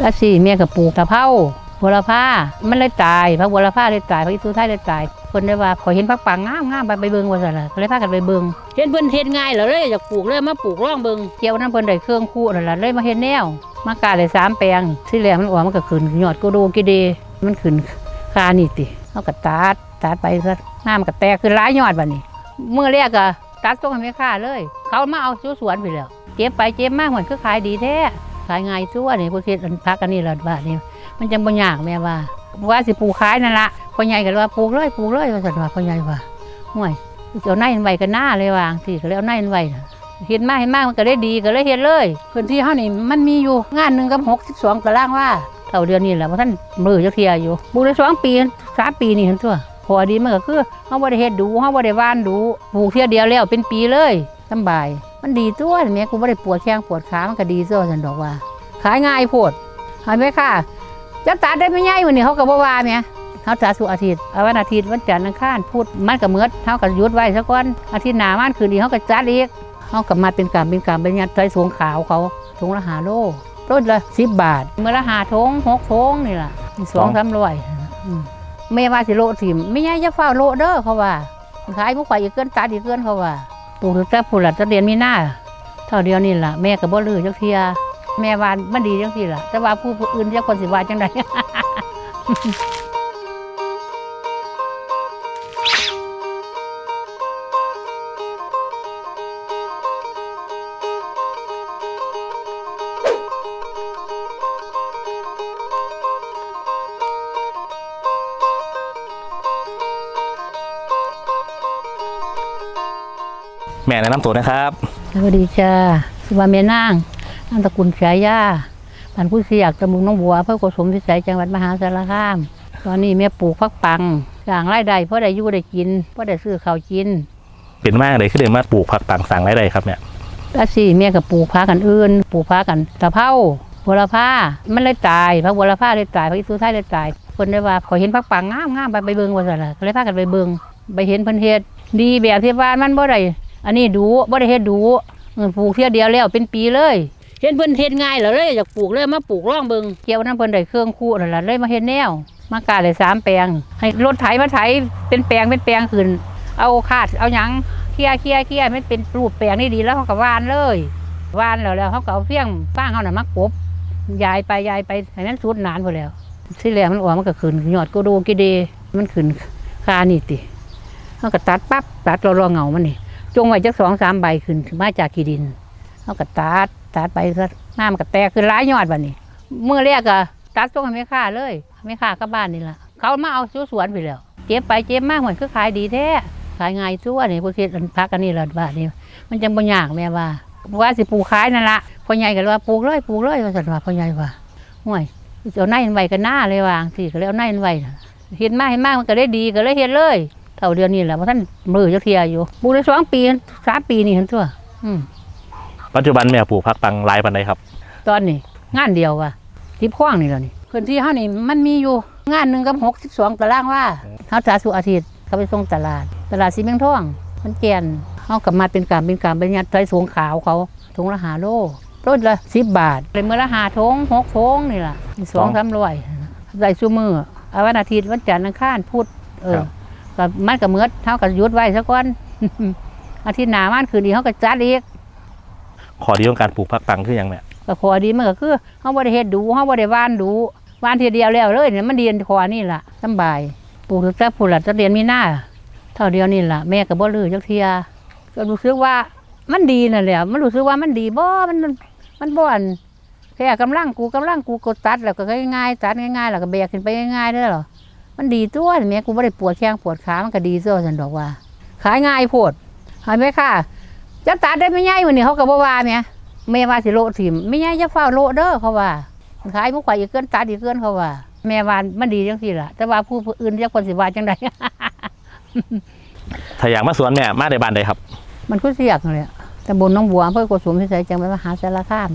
แล้วสี่เมียกับปลูกตะเภาบัวละผ้ามันเลยตายพระบัวละผ้าเลยตายพระอิสุไทยเลยตายคนได้ว่าขอยเห็นพักปังงามงามไปไปเบิ่งว่าซั่นล่ะก็เลยพากันไปเบิ่งเห็นเพิ่นเฮ็ดง่ายเหรอเลยอยากปลูกเลยมาปลูกร่องเบิ่งเกี่ยวนั้นเพิ่นได้เครื่องคู่นั่นล่ะเลยมาเฮ็ดแนวมากาเลยสามแปลงที่แรกมันออกมันก็ขึ้นยอดโกโดกิเดมันขึ้นคานี่ติเขาก็ตัดตัดไปซะหน้ามันก็แตกขึ้นหลายยอดบัดนี้เมื่อแรกก็ตัดส่งให้แม่ค้าเลย เขามาเอาซื้อสวนไปแล้ว เจ็บไปเจ็บมากเหมือนคือขายดีแท้ ขายง่ายซั่วนี่พวกเฮ็ดอันพักอันนี้ล่ะว่านี่มันจังบ่ยากแม่ว่าว่าสิปลูกขายนั่นละพ่อใหญ่ก็ว่าปลูกเลยปลูกเลยว่าซั่นว่าพ่อใหญ่ว่าห่วยเอาในมันไว้กันหน้าเลยว่าสิก็เลยเอาในมันไว้เฮ็ดมากเฮ็ดมากมันก็ได้ดีก็เลยเฮ็ดเลยพื้นที่เฮานี่มันมีอยู่งานหนึ่งกับ62ตารางว่าเท่าเดือนนี้แหละเพราะท่านมือจ้าเทียอยู่ปลูกได้สองปีสามปีนี่เห็นตัวพอดีมันก็คือเขาบ่ได้เฮ็ดดูเขาบ่ได้ว่านดูปลูกเทียเดียวแล้วเป็นปีเลย สบาย มันดีตัวแม่กูบ่ได้ปวดแข้งปวดขามันก็ดีตัวฉันดอกว่า ขายง่ายโพดเห็นไหมค่ะจะตัดได้ไม่ง่ายวันนี้เขาก็บ่ว่าแม่เขาตัดสุอาทิตย์วันอาทิตย์วันจันทร์อังคารพุธมันก็เมือดเขาก็หยุดไว้ซะก่อนอาทิตย์หน้ามันคืนดีเขาก็จัดอีกเขาก็มาเป็นกรรมเป็นกรรมเป็นยัดใส่สวงขาวเขาถุงละหาโลรถละสิบบาทเมื่อละหาทงหกทงนี่ล่ะสองสามร้อยอืมแม่ว่าสิโลถิ่มไม่ง่ายจะเฝ้าโลเด้อเขาว่าขายมุกไข่อีกเกินตัดอีกเกินเขาว่า ปลูกแต่ผู้หลัดจะเรียนมีหน้าเท่าเดียวนี่ล่ะแม่กับบ่ลือจักเทียแม่ว่ามันดีจังซี่ล่ะ แต่ว่าผู้อื่นจักคนสิว่าจังได แม่แนะนำตัวนะครับสวัสดีจ้าสุวาเมนางนามตระกุลฉายาบ้านผู้เสียกตำบลหน้องบัวอำเพื่อโกสมพิสัยจังหวัดมหาสารคาม ตอนนี้แม่ปลูกพักปังสร้างรายได้เพราะได้อยู่ได้กินเพราะได้ซื้อข้าวกิน เป็นมากเลยคือเดินมาปลูกผักต่างสั่งไรใดครับเนี่ยแล้วสี่แม่กับปลูกพักกันอื่นปลูกพักกันตะเภาบัวละผ้ามันเลยตายพระบัวละผ้าเลยตายพระอิสุไทยเลยตายคนได้ว่าขอยเห็นพักปังงามงามไปไปเบิ่งว่าซั่นล่ะก็เลยพากันไปเบิ่งไปเห็นเพิ่นเฮ็ดดีแบบที่ว่ามันบ่ได้ อันนี้ดูบ่ได้เฮ็ดดูปลูกเที่ยเดียวแล้วเป็นปีเลย เห็นเพิ่นเฮ็ดง่ายแล้วเลยอยากปลูกเลยมาปลูกร่องเบิงเกี่ยวนั้นเพิ่นได้เครื่องคู่นั่นล่ะเลยมาเฮ็ดแนวมากาได้สามแปลง ให้รถไถมาไถเป็นแปลงเป็นแปลงขึ้น เอาคาดเอาหยังเคลียเคลียเคลียมันเป็นรูปแปลงนี่ดีแล้วเขาก็วานเลยวานแล้วแล้วเขาก็เอาเพียงฟางเขาน่ะมากบยายไปยายไปให้นั้นสุดนานพอแล้วที่แรกมันออกมันก็ขึ้นยอดโกโดกิเดมันขึ้นคานี่ติเขาก็ตัดปั๊บตัดรอรอเงามันนี่ จงไว้จักสองสามใบขึ้นมาจากขี้ดินเขาก็ตัดตัดไปซะหน้ามันก็แตกขึ้นหลายยอดบัดนี้เมื่อแรกก็ตัดส่งให้แม่ค้าเลยแม่ค้าก็บ้านนี่ล่ะ เขามาเอาซื้อสวนไปแล้ว เจ็บไปเจ็บมากเหมือนคือขายดีแท้ขายง่ายซั่วนี่พวกเฮ็ดอันพักอันนี้ล่ะว่านนี่มันจังบ่ยากแม่ว่าว่าสิปลูกขายนั่นละพ่อใหญ่ก็เลยว่าปลูกเลยปลูกเลยว่าซั่นว่าพ่อใหญ่ว่าห่วยเอาในมันไว้กันหน้าเลยว่าสิก็เลยเอาในมันไว้น่ะเฮ็ดมากเฮ็ดมากมันก็ได้ดีก็เลยเฮ็ดเลย เท่าเดือนนี้แหละเพราะท่านมือจักเทียอยู่ปลูกได้สองปีสามปีนี่เห็นตัวอืมปัจจุบันแม่ปลูกผักปังหลายปันใดครับ ตอนนี้งานเดียวว่ะทิพข้างนี่แล้วนี่พื้นที่เฮานี่มันมีอยู่งานหนึ่งกับหกสิบสองตารางว่าเฮาจ่ายสุอาทิตย์เขาไปส่งตลาด ตลาดสีเมืองทองมันแกนเฮากลับมาเป็นกรรมเป็นกรรมเป็นยัดใส่สูงขาวเขาถุงละหาโลรถละสิบบาทเลยเมื่อละหาทงหกทงนี่ล่ะสองสามร้อยใส่ซูมือเอาวันอาทิตย์วันจันทร์อังคารพุธเออ ก็มันก็เมือดเท่ากับยุดไว้ซะก่อนอาทิตย์หน้ามันคืนดีเขาก็จัดอีกขอดีของการปลูกผักปังคือหยังแม่ก็ขอดีมันก็คือเฮาบ่ได้เฮ็ดดูเฮาบ่ได้ว่านดูว่านทีเดียวแล้วเลยเนี่ยมันเรียนขอนี่ล่ะสำบายปลูกแต่ผู้หลัดจะเรียนมีหน้าเท่าเดียวนี่ล่ะแม่ก็บ่ลือจักเทียก็รู้สึกว่ามันดีนั่นแหละมันรู้สึกว่ามันดีบ่มันมันบ่อันแค่กำลังกูกำลังกูกดตัดแล้วก็ง่ายๆตัดง่ายๆแล้วก็แบกขึ้นไปง่ายๆเด้อหรอ มันดีตัวแม่กูบ่ได้ปวดแข้งปวดขามันก็ดีตัวฉันดอกว่า ขายง่ายโพดเห็นไหมค่ะจะตัดได้ไม่ง่ายวันนี้เขาก็บ่ว่าแม่แม่ว่าสิโละถิ่มไม่ง่ายจะเฝ้าโละเด้อเขาว่าขายมุกไข่อีกเกินตัดอีกเกินเขาว่า แม่ว่ามันดีจังสิล่ะ แต่ว่าผู้อื่นจะคนสิว่าจังใดถ้าอยากมาสวนแม่มาในบ้านใดครับ มันก็เสียกเลยตำบลหน้องบัวอำเภอโกสุมพิสัยจังหวัดมหาสารคาม